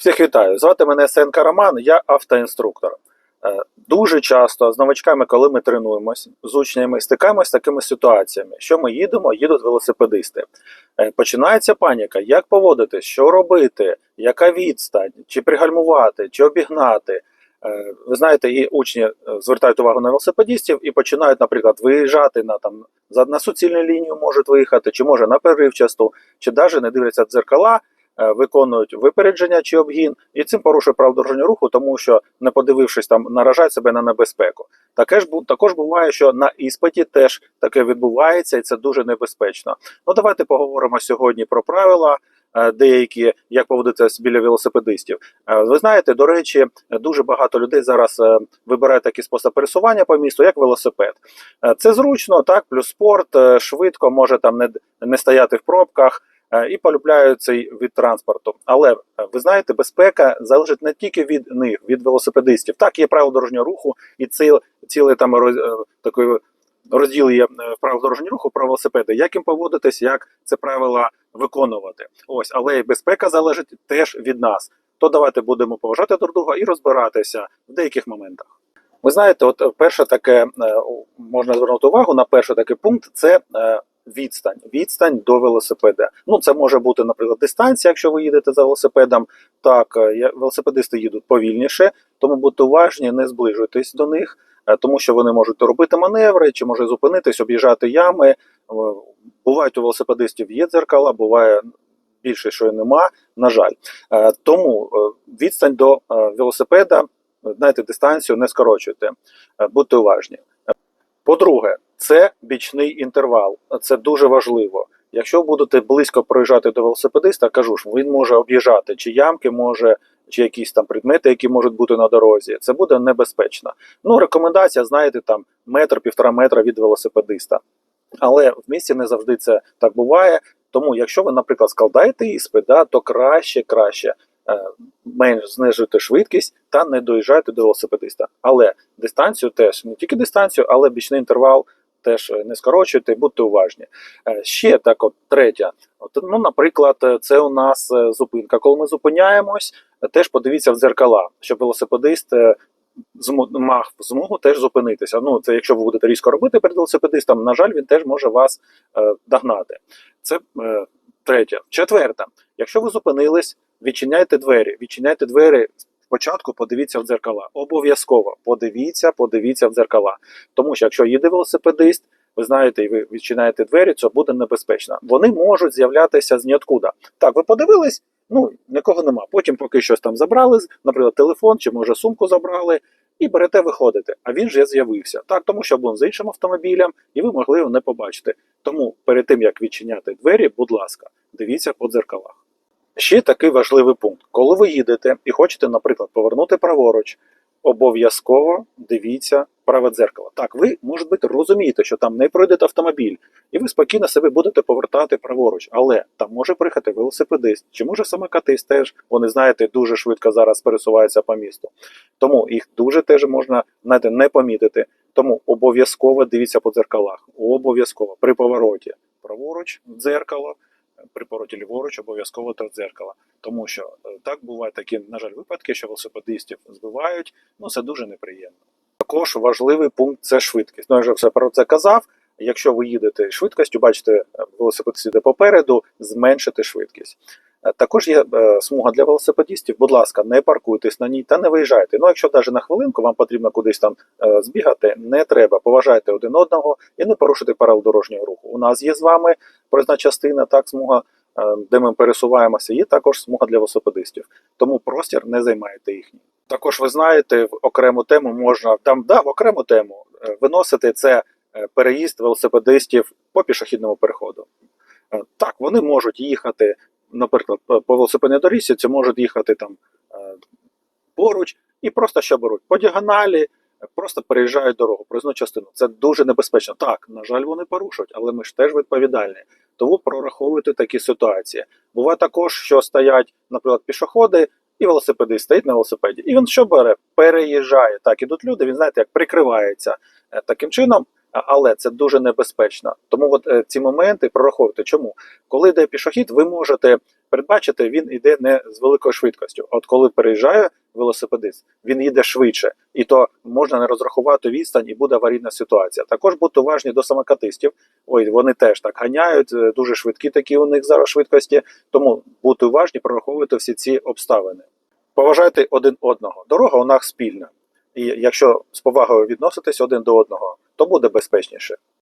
Всіх вітаю. Звати мене Сенка Роман, я автоінструктор. Е, Дуже часто з новачками, коли ми тренуємось, з учнями стикаємось з такими ситуаціями, що ми їдемо, їдуть велосипедисти. Е, Починається паніка, як поводитись, що робити, яка відстань, чи пригальмувати, чи обігнати. Е, Ви знаєте, і учні звертають увагу на велосипедистів і починають, наприклад, виїжджати на там на суцільну лінію, можуть виїхати, чи може на переривчасту, чи навіть не дивляться дзеркала, виконують випередження чи обгін, і цим порушує правила дорожнього руху, тому що, не подивившись там, наражають себе на небезпеку. Таке ж також буває, що на іспиті теж таке відбувається, і це дуже небезпечно. Ну давайте поговоримо сьогодні про правила. е, Деякі як поводитися біля велосипедистів. Е, Ви знаєте, до речі, дуже багато людей зараз е, вибирають такий спосіб пересування по місту, як велосипед. Е, Це зручно, так, плюс спорт, е, швидко, може там не, не стояти в пробках е, і полюбляють цей від транспорту. Але е, ви знаєте, безпека залежить не тільки від них, від велосипедистів. Так, є правила дорожнього руху, і ціл, цілий там роз, е, такий розділ є е, правил дорожнього руху про велосипеди. Як їм поводитись, як це правила виконувати. Ось, але і безпека залежить теж від нас. То давайте будемо поважати друг друга і розбиратися в деяких моментах. Ви знаєте, от е, перше таке е, можна звернути увагу на перший такий пункт це е, відстань. Відстань до велосипеда. Ну, це може бути, наприклад, дистанція, якщо ви їдете за велосипедом. Так, е, велосипедисти їдуть повільніше, тому будьте уважні, не зближуйтесь до них, е, тому що вони можуть робити маневри, чи може зупинитись, об'їжджати ями. Е, Бувають у велосипедистів є дзеркала, буває більше, що і нема, на жаль. Тому відстань до велосипеда, знаєте, дистанцію не скорочуйте, будьте уважні. По-друге, це бічний інтервал. Це дуже важливо. Якщо будете близько проїжджати до велосипедиста, кажу ж, він може об'їжджати чи ямки, може, чи якісь там предмети, які можуть бути на дорозі. Це буде небезпечно. Ну, рекомендація, знаєте, там метр, півтора метра від велосипедиста. Але в місті не завжди це так буває. Тому, якщо ви, наприклад, складаєте іспит, да, то краще, краще е, менш знижуйте швидкість та не доїжджайте до велосипедиста. Але дистанцію теж не тільки дистанцію, але бічний інтервал теж е, не скорочуйте, будьте уважні. Е, ще так, от третя. От, ну, наприклад, е, це у нас зупинка. Коли ми зупиняємось, теж подивіться в дзеркала, щоб велосипедист. мав змогу теж зупинитися. Ну, це якщо ви будете різко робити перед велосипедистом, на жаль, він теж може вас е, догнати. Це е, третє. Четверте, якщо ви зупинились, відчиняйте двері. Відчиняйте двері. Спочатку подивіться в дзеркала. Обов'язково подивіться, подивіться в дзеркала. Тому що якщо їде велосипедист, ви знаєте, і ви відчинаєте двері, це буде небезпечно. Вони можуть з'являтися з ніоткуда. Так, ви подивились, ну нікого нема. Потім, поки щось там забрали, наприклад, телефон чи може сумку забрали, і берете, виходите. А він вже з'явився. Так, тому що був з іншим автомобілем, і ви могли його не побачити. Тому перед тим як відчиняти двері, будь ласка, дивіться по дзеркалах. Ще такий важливий пункт: коли ви їдете і хочете, наприклад, повернути праворуч, обов'язково дивіться праве дзеркало. Так, ви може бути розумієте, що там не пройде автомобіль, і ви спокійно себе будете повертати праворуч, але там може приїхати велосипедист, чи може самокатист теж. Вони знаєте, дуже швидко зараз пересуваються по місту. Тому їх дуже теж можна знаєте, не помітити. Тому обов'язково дивіться по дзеркалах. Обов'язково при повороті праворуч дзеркало, при повороті ліворуч обов'язково до дзеркала. Тому що е, так бувають такі, на жаль, випадки, що велосипедистів збивають. Ну це дуже неприємно. Також важливий пункт це швидкість. Ну, я вже все про це казав. Якщо ви їдете швидкістю, бачите, е, велосипедист іде попереду, зменшити швидкість. Е, Також є е, смуга для велосипедистів. Будь ласка, не паркуйтесь на ній та не виїжджайте. Ну, якщо навіть на хвилинку вам потрібно кудись там е, збігати, не треба. Поважайте один одного і не порушуйте правил дорожнього руху. У нас є з вами проїзна частина, так, смуга, де ми пересуваємося, є також смуга для велосипедистів. Тому простір не займайте їхній. Також ви знаєте, в окрему тему можна там да, в окрему тему виносити це переїзд велосипедистів по пішохідному переходу. Так, вони можуть їхати, наприклад, по велосипедній доріжці, це можуть їхати там е, поруч і просто що беруть по діагоналі, просто переїжджають дорогу, проїзну частину. Це дуже небезпечно. Так, на жаль, вони порушують, але ми ж теж відповідальні. Тому прораховуйте такі ситуації. Буває також, що стоять, наприклад, пішоходи, і велосипедист стоїть на велосипеді. І він що бере? Переїжджає. Так, ідуть люди, він знаєте, як прикривається Е, таким чином. Але це дуже небезпечно. Тому от е, ці моменти прораховуйте. Чому? Коли йде пішохід, ви можете передбачити, він йде не з великою швидкістю. От коли переїжджає велосипедист, він їде швидше, і то можна не розрахувати відстань, і буде аварійна ситуація. Також будьте уважні до самокатистів. Ой, вони теж так ганяють, е, дуже швидкі такі у них зараз швидкості. Тому будьте уважні, прораховуйте всі ці обставини. Поважайте один одного. Дорога у нас спільна. І якщо з повагою відноситись один до одного, то буде безпечніше.